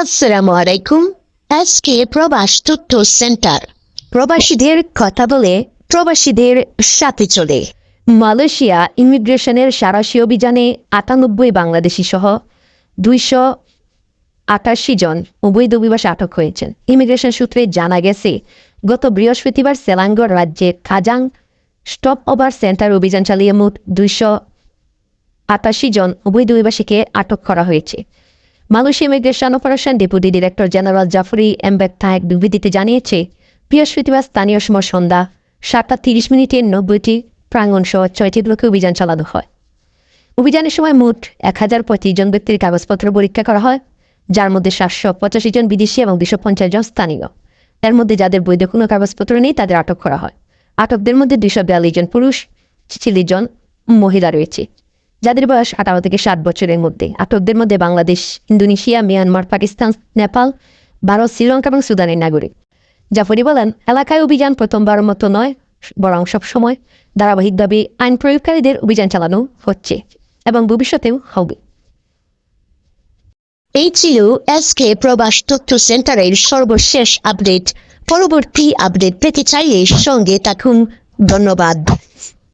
আসসালামু আলাইকুম। আজকে প্রবাস তথ্য সেন্টার। প্রবাসীদের কথা বলে প্রবাসীদের সাথে চলে। মালয়েশিয়া ইমিগ্রেশনের সারাশি অভিযানে আটানব্বই বাংলাদেশি সহ দুইশো আটাশি জন অবৈধ অভিবাসী আটক হয়েছেন। ইমিগ্রেশন সূত্রে জানা গেছে, গত বৃহস্পতিবার সেলাঙ্গর রাজ্যের খাজাং স্টপ ওভার সেন্টার অভিযান চালিয়ে মোট দুইশো আটাশি জন অবৈধ অভিবাসীকে আটক করা হয়েছে। Malaysia immigration operation deputy director general Jafri Embek এক বিবৃতিতে জানিয়েছে, বৃহস্পতিবার স্থানীয় সময় সন্ধ্যা সাতটা তিরিশ মিনিটে নব্বইটি প্রাঙ্গণ সহ ছয়টি ব্লকে অভিযান চালানো হয়। অভিযানের সময় মোট এক হাজার পঁয়ত্রিশ জন ব্যক্তির কাগজপত্র পরীক্ষা করা হয়, যার মধ্যে সাতশো পঁচাশি জন বিদেশি এবং দুশো পঞ্চাশ জন স্থানীয়। এর মধ্যে যাদের বৈধ কোনো কাগজপত্র নেই, তাদের আটক করা হয়। আটকদের মধ্যে দুশো বিয়াল্লিশ জন পুরুষ, ছিচল্লিশ জন মহিলা রয়েছে। যাদের বয়স আঠারো থেকে ষাট বছরের মধ্যে। আটকদের মধ্যে বাংলাদেশ, ইন্দোনেশিয়া, মিয়ানমার, পাকিস্তান, নেপাল, ভারত, শ্রীলঙ্কা এবং সুদানের নাগরিক। জাফরি বলেন, এলাকায় অভিযান প্রথমবার মতো নয়, বরং সবসময় ধারাবাহিকভাবে আইন প্রয়োগকারীদের অভিযান চালানো হচ্ছে এবং ভবিষ্যতেও হবে। এই ছিল আজকে প্রবাস তথ্য সেন্টারের সর্বশেষ আপডেট। পরবর্তী আপডেট পেতে চাইলে সঙ্গে থাকুন। ধন্যবাদ।